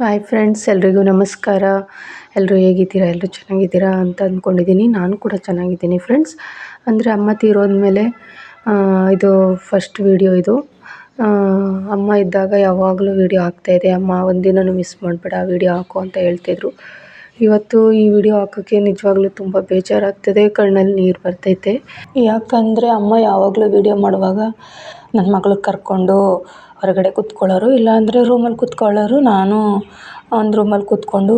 Hi friends ಎಲ್ರಿಗೂ ನಮಸ್ಕಾರ. ಎಲ್ಲರೂ ಹೇಗಿದ್ದೀರಾ? ಎಲ್ಲರೂ ಚೆನ್ನಾಗಿದ್ದೀರಾ ಅಂತ ಅಂದ್ಕೊಂಡಿದ್ದೀನಿ. ನಾನು ಕೂಡ ಚೆನ್ನಾಗಿದ್ದೀನಿ ಫ್ರೆಂಡ್ಸ್ ಅಂದರೆ ಅಮ್ಮ ತೀರೋದ್ಮೇಲೆ ಇದು ಫಸ್ಟ್ ವೀಡಿಯೋ ಇದು. ಅಮ್ಮ ಇದ್ದಾಗ ಯಾವಾಗಲೂ ವೀಡಿಯೋ ಹಾಕ್ತಾಯಿದ್ದೆ ಅಮ್ಮ ಒಂದಿನನೂ ಮಿಸ್ ಮಾಡಬೇಡ ವೀಡಿಯೋ ಹಾಕು ಅಂತ ಹೇಳ್ತಿದ್ರು. ಇವತ್ತು ಈ ವಿಡಿಯೋ ಹಾಕೋಕ್ಕೆ ನಿಜವಾಗ್ಲೂ ತುಂಬ ಬೇಜಾರಾಗ್ತಿದೆ, ಕಣ್ಣಲ್ಲಿ ನೀರು ಬರ್ತೈತೆ. ಯಾಕಂದರೆ ಅಮ್ಮ ಯಾವಾಗಲೂ ವಿಡಿಯೋ ಮಾಡುವಾಗ ನನ್ನ ಮಗಳಿಗೆ ಕರ್ಕೊಂಡು ಹೊರಗಡೆ ಕೂತ್ಕೊಳ್ಳೋರು, ಇಲ್ಲಾಂದರೆ ರೂಮಲ್ಲಿ ಕೂತ್ಕೊಳ್ಳೋರು, ನಾನು ಒಂದು ರೂಮಲ್ಲಿ ಕೂತ್ಕೊಂಡು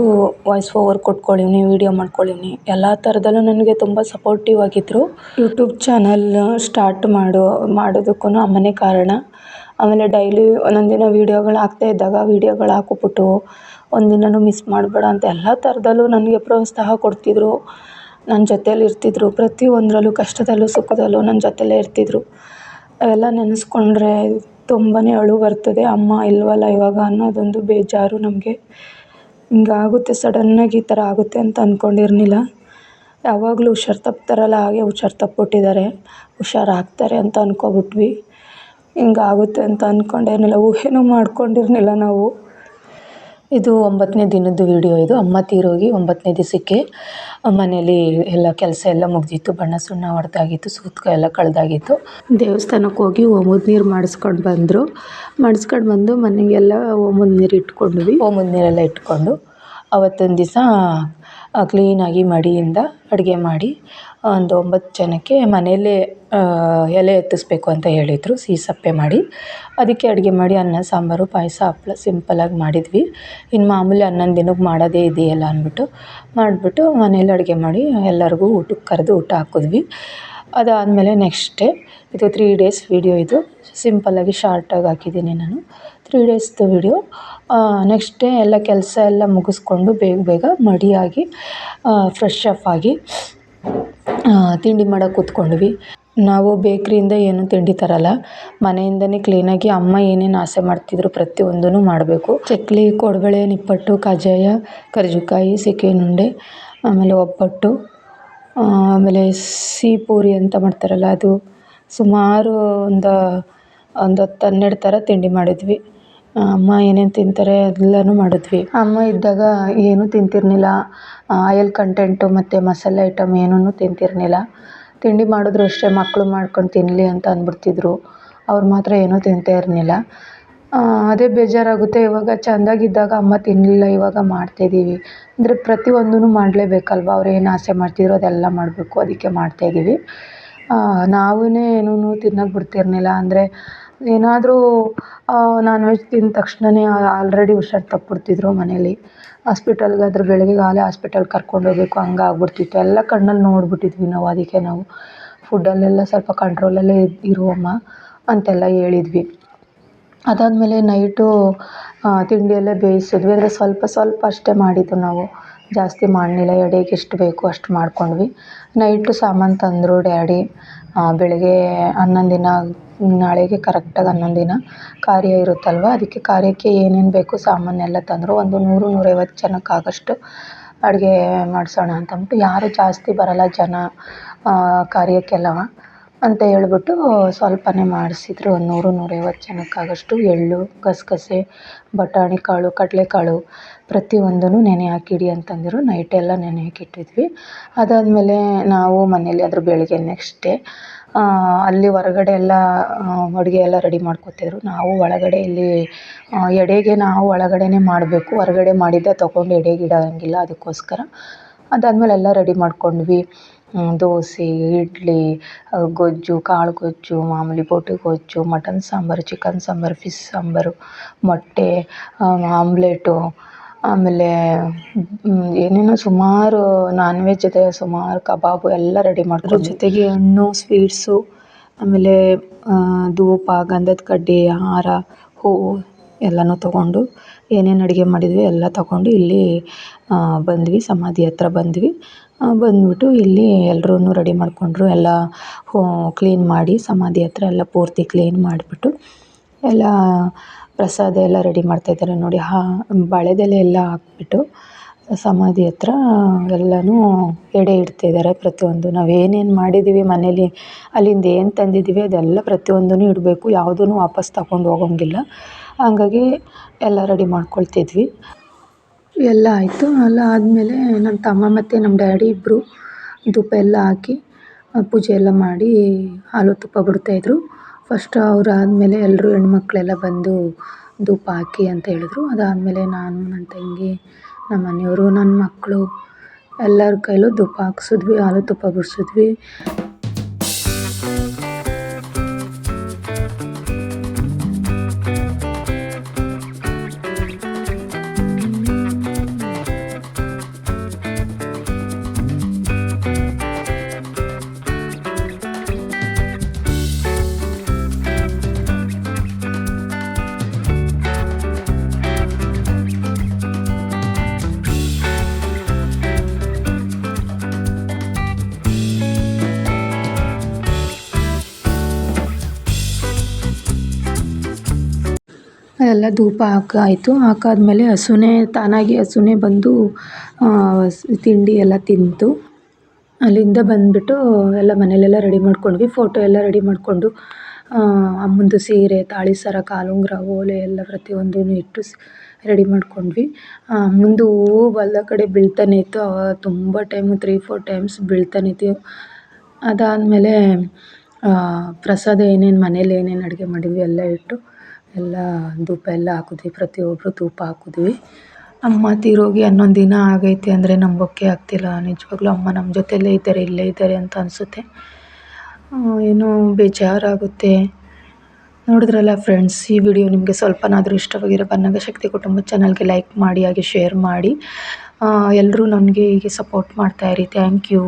ವಾಯ್ಸ್ ಓವರ್ ಕೊಟ್ಕೊಳ್ಳೀನಿ ವಿಡಿಯೋ ಮಾಡ್ಕೊಳ್ಳೀನಿ ಎಲ್ಲ ಥರದಲ್ಲೂ ನನಗೆ ತುಂಬ ಸಪೋರ್ಟಿವ್ ಆಗಿದ್ದರು ಯೂಟ್ಯೂಬ್ ಚಾನಲ್ ಸ್ಟಾರ್ಟ್ ಮಾಡೋ ಮಾಡೋದಕ್ಕೂ ಅಮ್ಮನೇ ಕಾರಣ. ಆಮೇಲೆ ಡೈಲಿ ಒಂದೊಂದು ದಿನ ವೀಡಿಯೋಗಳು ಹಾಕ್ತಾ ಇದ್ದಾಗ ವೀಡಿಯೋಗಳು ಹಾಕ್ಬಿಟ್ಟು ಒಂದಿನನೂ ಮಿಸ್ ಮಾಡಬೇಡ ಅಂತ ಎಲ್ಲ ಥರದಲ್ಲೂ ನನಗೆ ಪ್ರೋತ್ಸಾಹ ಕೊಡ್ತಿದ್ದರು ನನ್ನ ಜೊತೇಲಿ ಇರ್ತಿದ್ದರು ಪ್ರತಿಯೊಂದರಲ್ಲೂ ಕಷ್ಟದಲ್ಲೂ ಸುಖದಲ್ಲೂ ನನ್ನ ಜೊತೆಲೇ ಇರ್ತಿದ್ದರು ಅವೆಲ್ಲ ನೆನೆಸ್ಕೊಂಡ್ರೆ ತುಂಬಾ ಅಳು ಬರ್ತದೆ, ಅಮ್ಮ ಇಲ್ವಲ್ಲ ಇವಾಗ ಅನ್ನೋದೊಂದು ಬೇಜಾರು ನಮಗೆ. ಹಿಂಗಾಗುತ್ತೆ ಸಡನ್ನಾಗಿ ಈ ಥರ ಆಗುತ್ತೆ ಅಂತ ಅಂದ್ಕೊಂಡಿರ್ಲಿಲ್ಲ ಯಾವಾಗಲೂ ಹುಷಾರು ತಪ್ತಾರಲ್ಲ, ಹಾಗೆ ಹುಷಾರು ತಪ್ಪಿಬಿಟ್ಟಿದ್ದಾರೆ ಹುಷಾರಾಗ್ತಾರೆ ಅಂತ ಅಂದ್ಕೊಬಿಟ್ವಿ ಹಿಂಗಾಗುತ್ತೆ ಅಂತ ಅಂದ್ಕೊಂಡೇನಿಲ್ಲ ಊಹೆನೂ ಮಾಡ್ಕೊಂಡಿರ್ಲಿಲ್ಲ ನಾವು. ಇದು ಒಂಬತ್ತನೇ ದಿನದ್ದು ವಿಡಿಯೋ ಇದು. ಅಮ್ಮ ತೀರೋಗಿ ಒಂಬತ್ತನೇ ದಿವಸಕ್ಕೆ ಮನೇಲಿ ಎಲ್ಲ ಕೆಲಸ ಎಲ್ಲ ಮುಗಿದಿತ್ತು. ಬಣ್ಣ ಸುಣ್ಣ ಹೊಡೆದಾಗಿತ್ತು, ಸೂತ್ಕ ಎಲ್ಲ ಕಳೆದಾಗಿತ್ತು. ದೇವಸ್ಥಾನಕ್ಕೆ ಹೋಗಿ ಓಮದ ನೀರು ಮಾಡಿಸ್ಕೊಂಡು ಬಂದರು. ಮಾಡಿಸ್ಕೊಂಡು ಬಂದು ಮನೆಗೆಲ್ಲ ಓಮದ ನೀರು ಇಟ್ಕೊಂಡ್ವಿ. ಓಮದ ನೀರೆಲ್ಲ ಇಟ್ಕೊಂಡು ಅವತ್ತೊಂದು ದಿವಸ ಕ್ಲೀನಾಗಿ ಮಡಿಯಿಂದ ಅಡುಗೆ ಮಾಡಿ ಒಂದು ಒಂಬತ್ತು ಜನಕ್ಕೆ ಮನೆಯಲ್ಲೇ ಎಲೆ ಎತ್ತಿಸ್ಬೇಕು ಅಂತ ಹೇಳಿದರು, ಸಿಹಿ ಸಪ್ಪೆ ಮಾಡಿ. ಅದಕ್ಕೆ ಅಡುಗೆ ಮಾಡಿ ಅನ್ನ, ಸಾಂಬಾರು, ಪಾಯಸ, ಹಪ್ಳ ಸಿಂಪಲ್ಲಾಗಿ ಮಾಡಿದ್ವಿ. ಇನ್ನು ಮಾಮೂಲಿ ಹನ್ನೊಂದು ದಿನಕ್ಕೆ ಮಾಡೋದೇ ಇದೆಯಲ್ಲ ಅಂದ್ಬಿಟ್ಟು, ಮಾಡಿಬಿಟ್ಟು ಮನೇಲಿ ಅಡುಗೆ ಮಾಡಿ ಎಲ್ಲರಿಗೂ ಊಟಕ್ಕೆ ಕರೆದು ಊಟ ಹಾಕಿದ್ವಿ. ಅದಾದಮೇಲೆ ನೆಕ್ಸ್ಟ್ ಡೇ ಇದು ತ್ರೀ ಡೇಸ್ ವೀಡಿಯೋ ಇದು. ಸಿಂಪಲ್ಲಾಗಿ ಶಾರ್ಟಾಗಿ ಹಾಕಿದ್ದೀನಿ ನಾನು. ತ್ರೀ ಡೇಸ್ದು ವೀಡಿಯೋ ನೆಕ್ಸ್ಟ್ ಡೇ ಎಲ್ಲ ಕೆಲಸ ಎಲ್ಲ ಮುಗಿಸ್ಕೊಂಡು ಬೇಗ ಬೇಗ ಮಡಿಯಾಗಿ ಫ್ರೆಶ್ ಅಪ್ ಆಗಿ ತಿಂಡಿ ಮಾಡೋಕೆ ಕೂತ್ಕೊಂಡ್ವಿ. ನಾವು ಬೇಕ್ರಿಯಿಂದ ಏನು ತಿಂಡಿ ತರಲ್ಲ. ಮನೆಯಿಂದನೇ ಕ್ಲೀನಾಗಿ ಅಮ್ಮ ಏನೇನು ಆಸೆ ಮಾಡ್ತಿದ್ರು ಪ್ರತಿಯೊಂದೂ ಮಾಡಬೇಕು. ಚಕ್ಲಿ, ಕೊಡಬಳೆ, ನಿಪ್ಪಟ್ಟು, ಕಜ್ಜಾಯ, ಕರ್ಜಿಕಾಯಿ ಸೆಕೆನುಂಡೆ ಆಮೇಲೆ ಒಬ್ಬಟ್ಟು ಆಮೇಲೆ ಸಿಹಿ ಪೂರಿ ಅಂತ ಮಾಡ್ತಾರಲ್ಲ, ಅದು ಸುಮಾರು ಒಂದು ಒಂದು ಹತ್ತು ಹನ್ನೆರಡು ಥರ ತಿಂಡಿ ಮಾಡಿದ್ವಿ. ಅಮ್ಮ ಏನೇನು ತಿಂತಾರೆ ಎಲ್ಲನೂ ಮಾಡಿದ್ವಿ. ಅಮ್ಮ ಇದ್ದಾಗ ಏನೂ ತಿಂತಿರಲಿಲ್ಲ ಆಯಿಲ್ ಕಂಟೆಂಟು ಮತ್ತು ಮಸಾಲೆ ಐಟಮ್ ಏನೂ ತಿಂತಿರಲಿಲ್ಲ ತಿಂಡಿ ಮಾಡಿದ್ರು ಅಷ್ಟೇ ಮಕ್ಕಳು ಮಾಡ್ಕೊಂಡು ತಿನ್ನಲಿ ಅಂತ ಅಂದ್ಬಿಡ್ತಿದ್ರು. ಅವ್ರು ಮಾತ್ರ ಏನೂ ತಿಂತಾ ಇರಲಿಲ್ಲ ಅದೇ ಬೇಜಾರಾಗುತ್ತೆ. ಇವಾಗ ಚೆಂದಾಗಿದ್ದಾಗ ಅಮ್ಮ ತಿನ್ನಲಿಲ್ಲ ಇವಾಗ ಮಾಡ್ತಾಯಿದ್ದೀವಿ ಅಂದರೆ ಪ್ರತಿಯೊಂದೂ ಮಾಡಲೇಬೇಕಲ್ವ? ಅವ್ರು ಏನು ಆಸೆ ಮಾಡ್ತಿದ್ರು ಅದೆಲ್ಲ ಮಾಡಬೇಕು, ಅದಕ್ಕೆ ಮಾಡ್ತಾಯಿದ್ದೀವಿ ನಾವೇ ಏನೂ ತಿನ್ನೋಕೆ ಬಿಡ್ತಿರ್ಲಿಲ್ಲ. ಅಂದರೆ ಏನಾದರೂ ನಾನ್ ವೆಜ್ ತಿಂದ ತಕ್ಷಣನೇ ಆಲ್ರೆಡಿ ಹುಷಾರು ತಪ್ಪಿಬಿಡ್ತಿದ್ರು ಮನೇಲಿ. ಹಾಸ್ಪಿಟಲ್ಗೆ ಕರ್ಕೊಂಡು ಹೋಗ್ಬೇಕು, ಹಂಗೆ ಆಗ್ಬಿಡ್ತಿತ್ತು. ಎಲ್ಲ ಕಣ್ಣಲ್ಲಿ ನೋಡ್ಬಿಟ್ಟಿದ್ವಿ ನಾವು, ಅದಕ್ಕೆ ನಾವು. ಫುಡ್ಡಲ್ಲೆಲ್ಲ ಸ್ವಲ್ಪ ಕಂಟ್ರೋಲಲ್ಲೇ ಇರು ಅಮ್ಮ ಅಂತೆಲ್ಲ ಹೇಳಿದ್ವಿ. ಅದಾದಮೇಲೆ ನೈಟು ತಿಂಡಿ ಎಲ್ಲ ಬೇಯಿಸಿದ್ವಿ. ಅಂದರೆ ಸ್ವಲ್ಪ ಸ್ವಲ್ಪ ಅಷ್ಟೇ ಮಾಡಿದ್ದು ನಾವು. ಜಾಸ್ತಿ ಮಾಡಲಿಲ್ಲ. ಎಡೆಗೆ ಎಷ್ಟು ಬೇಕು ಅಷ್ಟು ಮಾಡ್ಕೊಂಡ್ವಿ. ನೈಟು ಸಾಮಾನು ತಂದರು ಡ್ಯಾಡಿ. ಬೆಳಗ್ಗೆ ಹನ್ನೊಂದು ದಿನ, ನಾಳೆಗೆ ಕರೆಕ್ಟಾಗಿ ಹನ್ನೊಂದು ದಿನ ಕಾರ್ಯ ಇರುತ್ತಲ್ವ? ಅದಕ್ಕೆ ಕಾರ್ಯಕ್ಕೆ ಏನೇನು ಬೇಕು ಸಾಮಾನೆಲ್ಲ ತಂದರು. ಒಂದು ನೂರು, ನೂರೈವತ್ತು ಜನಕ್ಕಾಗಷ್ಟು ಅಡುಗೆ ಮಾಡಿಸೋಣ ಅಂತ ಅಂದ್ಬಿಟ್ಟು. ಯಾರೂ ಜಾಸ್ತಿ ಬರೋಲ್ಲ ಜನ ಕಾರ್ಯಕ್ಕೆಲ್ಲವ. ಅಂತ ಹೇಳ್ಬಿಟ್ಟು ಸ್ವಲ್ಪನೇ ಮಾಡಿಸಿದ್ರು. ಒಂದು ನೂರು, ನೂರೈವತ್ತು ಜನಕ್ಕಾಗೋಷ್ಟು ಎಳ್ಳು, ಗಸಗಸೆ, ಬಟಾಣಿ ಕಾಳು, ಕಡಲೆಕಾಳು ಪ್ರತಿಯೊಂದನ್ನು ನೆನೆ ಹಾಕಿಡಿ ಅಂತಂದಿರು. ನೈಟೆಲ್ಲ ನೆನೆ ಹಾಕಿಟ್ಟಿದ್ವಿ. ಅದಾದಮೇಲೆ ನಾವು ಮನೇಲಿ ಅದ್ರ ಬೆಳಗ್ಗೆ ನೆಕ್ಸ್ಟ್ ಡೇ ಅಲ್ಲಿ ಹೊರಗಡೆ ಎಲ್ಲ ಅಡುಗೆ ಎಲ್ಲ ರೆಡಿ ಮಾಡ್ಕೊತಿದ್ರು. ನಾವು ಒಳಗಡೆ ಇಲ್ಲಿ ಎಡೆಗೆ ನಾವು ಒಳಗಡೆನೇ ಮಾಡಬೇಕು. ಹೊರಗಡೆ ಮಾಡಿದ್ದೆ ತೊಗೊಂಡು ಎಡೆಗೆ ಇಡೋಂಗಿಲ್ಲ ಅದಕ್ಕೋಸ್ಕರ. ಅದಾದಮೇಲೆ ಎಲ್ಲ ರೆಡಿ ಮಾಡ್ಕೊಂಡ್ವಿ. ದೋಸೆ, ಇಡ್ಲಿ ಗೊಜ್ಜು, ಕಾಳು ಗೊಜ್ಜು, ಮಾಮೂಲಿ ಬೋಟಿ ಗೊಜ್ಜು, mutton sambar, chicken sambar, fish sambar, ಮೊಟ್ಟೆ ಆಮ್ಲೆಟು, ಆಮೇಲೆ ಏನೇನೋ ಸುಮಾರು ನಾನ್ ವೆಜ್ ಇದೆ ಸುಮಾರು ಕಬಾಬು ಎಲ್ಲ ರೆಡಿ ಮಾಡ್ಕೊಂಡ್ವಿ. ಜೊತೆಗೆ ಹಣ್ಣು, ಸ್ವೀಟ್ಸು, ಆಮೇಲೆ ಧೂಪ, ಗಂಧದ ಕಡ್ಡಿ ಹಾರ ಹೂವು ಎಲ್ಲನೂ ತೊಗೊಂಡು ಏನೇನು ಅಡುಗೆ ಮಾಡಿದ್ವಿ ಎಲ್ಲ ತಗೊಂಡು ಇಲ್ಲಿ ಬಂದ್ವಿ, ಸಮಾಧಿ ಹತ್ರ ಬಂದ್ವಿ. ಬಂದ್ಬಿಟ್ಟು ಇಲ್ಲಿ ಎಲ್ರೂ ರೆಡಿ ಮಾಡಿಕೊಂಡ್ರು, ಎಲ್ಲ ಹೋ ಕ್ಲೀನ್ ಮಾಡಿ ಸಮಾಧಿ ಹತ್ರ ಎಲ್ಲ ಪೂರ್ತಿ ಕ್ಲೀನ್ ಮಾಡಿಬಿಟ್ಟು ಎಲ್ಲ ಪ್ರಸಾದ ಎಲ್ಲ ರೆಡಿ ಮಾಡ್ತಾಯಿದ್ದಾರೆ ನೋಡಿ. ಹಾ, ಬಾಳೆದೆಲೆ ಎಲ್ಲ ಹಾಕ್ಬಿಟ್ಟು ಸಮಾಧಿ ಹತ್ರ ಎಲ್ಲನೂ ಎಡೆ ಇಡ್ತಿದ್ದಾರೆ ಪ್ರತಿಯೊಂದು ನಾವು ಏನೇನು ಮಾಡಿದ್ದೀವಿ ಮನೇಲಿ, ಅಲ್ಲಿಂದ ಏನು ತಂದಿದ್ದೀವಿ ಅದೆಲ್ಲ ಪ್ರತಿಯೊಂದೂ ಇಡಬೇಕು. ಯಾವುದೂ ವಾಪಸ್ ತಗೊಂಡು ಹೋಗೋಂಗಿಲ್ಲ. ಹಂಗಾಗಿ ಎಲ್ಲ ರೆಡಿ ಮಾಡ್ಕೊಳ್ತಿದ್ವಿ. ಎಲ್ಲ ಆಯಿತು. ಎಲ್ಲ ಆದಮೇಲೆ ನಮ್ಮ ತಮ್ಮ ಮತ್ತು ನಮ್ಮ ಡ್ಯಾಡಿ ಇಬ್ಬರು ಧೂಪ ಎಲ್ಲ ಹಾಕಿ, ಪೂಜೆ ಎಲ್ಲ ಮಾಡಿ ಹಾಲು ತುಪ್ಪ ಬಿಡ್ತಾಯಿದ್ರು ಫಸ್ಟ್ ಅವ್ರು ಆದಮೇಲೆ ಎಲ್ಲರೂ ಹೆಣ್ಮಕ್ಳೆಲ್ಲ ಬಂದು ಧೂಪ ಹಾಕಿ ಅಂತ ಹೇಳಿದ್ರು. ಅದಾದಮೇಲೆ ನಾನು ನನ್ನ ತಂಗಿ ನಮ್ಮ ಮನೆಯವರು ನನ್ನ ಮಕ್ಕಳು ಎಲ್ಲರ ಕೈಲೂ ಧೂಪ ಹಾಕ್ಸಿದ್ವಿ ಹಾಲು ತುಪ್ಪ ಬಿಡಿಸಿದ್ವಿ. ಎಲ್ಲ ಧೂಪ ಹಾಕಾಯಿತು ಹಾಕಾದ್ಮೇಲೆ ಹಸುನೇ, ತಾನಾಗಿ ಹಸುನೇ ಬಂದು ತಿಂಡಿ ಎಲ್ಲ ತಿಂತು ಅಲ್ಲಿಂದ ಬಂದುಬಿಟ್ಟು ಎಲ್ಲ ಮನೇಲೆಲ್ಲ ರೆಡಿ ಮಾಡ್ಕೊಂಡ್ವಿ. ಫೋಟೋ ಎಲ್ಲ ರೆಡಿ ಮಾಡಿಕೊಂಡು ಅಮ್ಮಂದು ಸೀರೆ, ತಾಳಿ ಸರ, ಕಾಲುಂಗುರ, ಓಲೆ ಎಲ್ಲ ಪ್ರತಿಯೊಂದೂ ಇಟ್ಟು ರೆಡಿ ಮಾಡ್ಕೊಂಡ್ವಿ. ಅಮ್ಮಂದು ಹೂವು ಎಲ್ಲ ಕಡೆ ಬೀಳ್ತಾನೆ ಇತ್ತು. ತುಂಬ ಟೈಮು ತ್ರೀ ಫೋರ್ ಟೈಮ್ಸ್ ಬೀಳ್ತಾನೆ ಇತ್ತು. ಅದಾದಮೇಲೆ ಪ್ರಸಾದ ಏನೇನು ಮನೇಲಿ ಏನೇನು ಅಡುಗೆ ಮಾಡಿದ್ವಿ ಎಲ್ಲ ಇಟ್ಟು ಎಲ್ಲ ಧೂಪ ಎಲ್ಲ ಹಾಕಿದ್ವಿ. ಪ್ರತಿಯೊಬ್ಬರು ಧೂಪ ಹಾಕಿದ್ವಿ. ಅಮ್ಮ ತೀರೋಗಿ ಹನ್ನೊಂದು ದಿನ ಆಗೈತೆ ಅಂದರೆ ನಂಬೋಕ್ಕೆ ಆಗ್ತಿಲ್ಲ. ನಿಜವಾಗ್ಲೂ ಅಮ್ಮ ನಮ್ಮ ಜೊತೆಯಲ್ಲೇ ಇದ್ದಾರೆ, ಇಲ್ಲೇ ಇದ್ದಾರೆ ಅಂತ ಅನಿಸುತ್ತೆ. ಏನೋ ಬೇಜಾರಾಗುತ್ತೆ. ನೋಡಿದ್ರಲ್ಲ ಫ್ರೆಂಡ್ಸ್, ಈ ವಿಡಿಯೋ ನಿಮಗೆ ಸ್ವಲ್ಪನಾದರೂ ಇಷ್ಟವಾಗಿರೋ ಬನ್ನಗ ಶಕ್ತಿ ಕುಟುಂಬ ಚಾನಲ್ಗೆ ಲೈಕ್ ಮಾಡಿ, ಹಾಗೆ ಶೇರ್ ಮಾಡಿ. ಎಲ್ಲರೂ ನನಗೆ ಹೀಗೆ ಸಪೋರ್ಟ್ ಮಾಡ್ತಾಯಿರಿ ಥ್ಯಾಂಕ್ ಯು.